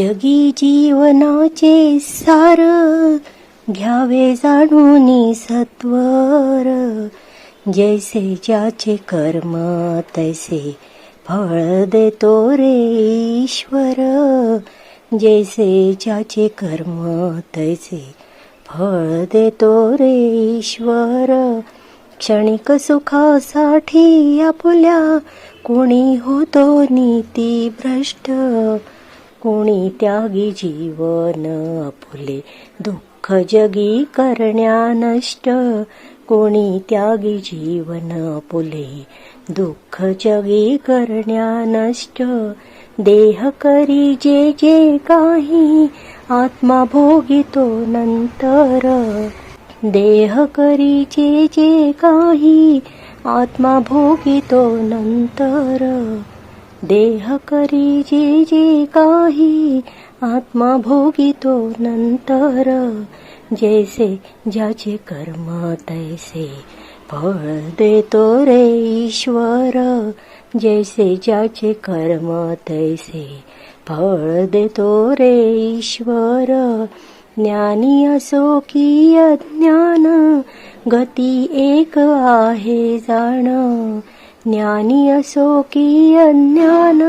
जगी जीवनाचे सार घ्यावे जाणून सत्वर. जैसे ज्याचे कर्म तैसे फळ देतो रे ईश्वर. जैसे ज्याचे कर्म तैसे फळ देतो रे ईश्वर. क्षणिक सुखासाठी आपल्या कोणी होतो नीती भ्रष्ट कोणी त्यागी जीवन आपुले दुःख जगी करण्या नष्ट. कोणी त्यागी जीवन आपुले दुःख जगी करण्या नष्ट. देह करी जे जे काही आत्मा भोगितो नंतर. देह करी जे जे काही आत्मा भोगितो नंतर. देह करी जे जे काही आत्मा भोगितो नंतर जैसे ज्याचे कर्म तैसे फळ देतो रे ईश्वर जैसे ज्याचे कर्म तैसे फळ देतो रे ईश्वर. ज्ञानी असो की अज्ञान गती एक आहे जाण. ज्ञानी असो की अज्ञान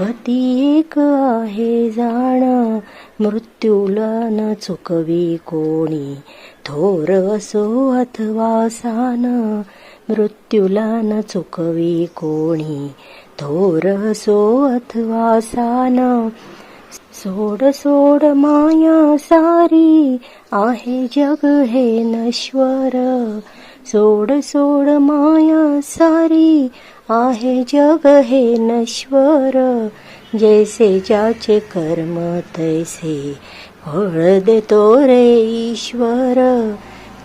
गती एक आहे जाण. मृत्यूला न चुकवी कोणी. थोर असो अथवा सान मृत्यूला न चुकवी कोणी. थोर असो अथवा सान सोड सोड माया सारी. आहे जग हे नश्वर. सोड सोड माया सारी आहे जग हे नश्वर. जैसे ज्याचे कर्म तैसे फळ देतो रे ईश्वर.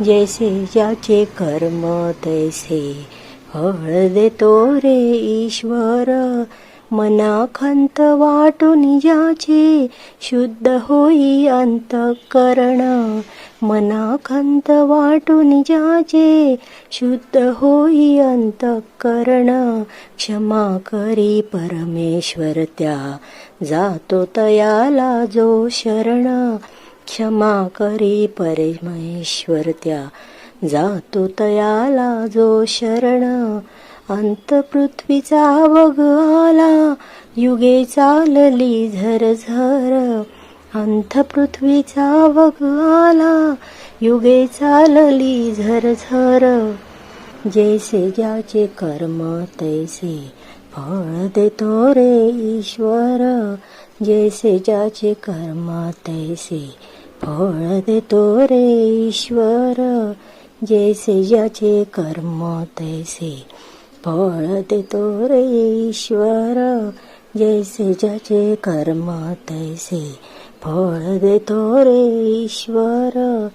जैसे तैसे फळ देतो रे ईश्वर मना खंत वाटून ज्याचे शुद्ध होई अंतकरण. मनाखंत वाटून ज्याचे शुद्ध होई अंतकरण. क्षमा करी परमेश्वर त्या जातो तयाला जो शरण. क्षमा करी परमेश्वर त्या जातो तयाला जो शरण. अंत पृथ्वीचा वग आला युगे चालली झरझर अंत पृथ्वीचा वग आला युगे चालली झरझर जैसे ज्याचे कर्म तैसे फळ देतो रे ईश्वर. जैसे ज्याचे कर्म तैसे फळ देतो रे ईश्वर. जैसे ज्याचे कर्म तैसे फळ देतो रे ईश्वर जैसे ज्याचे कर्म तैसे। फळ देतो रे ईश्वर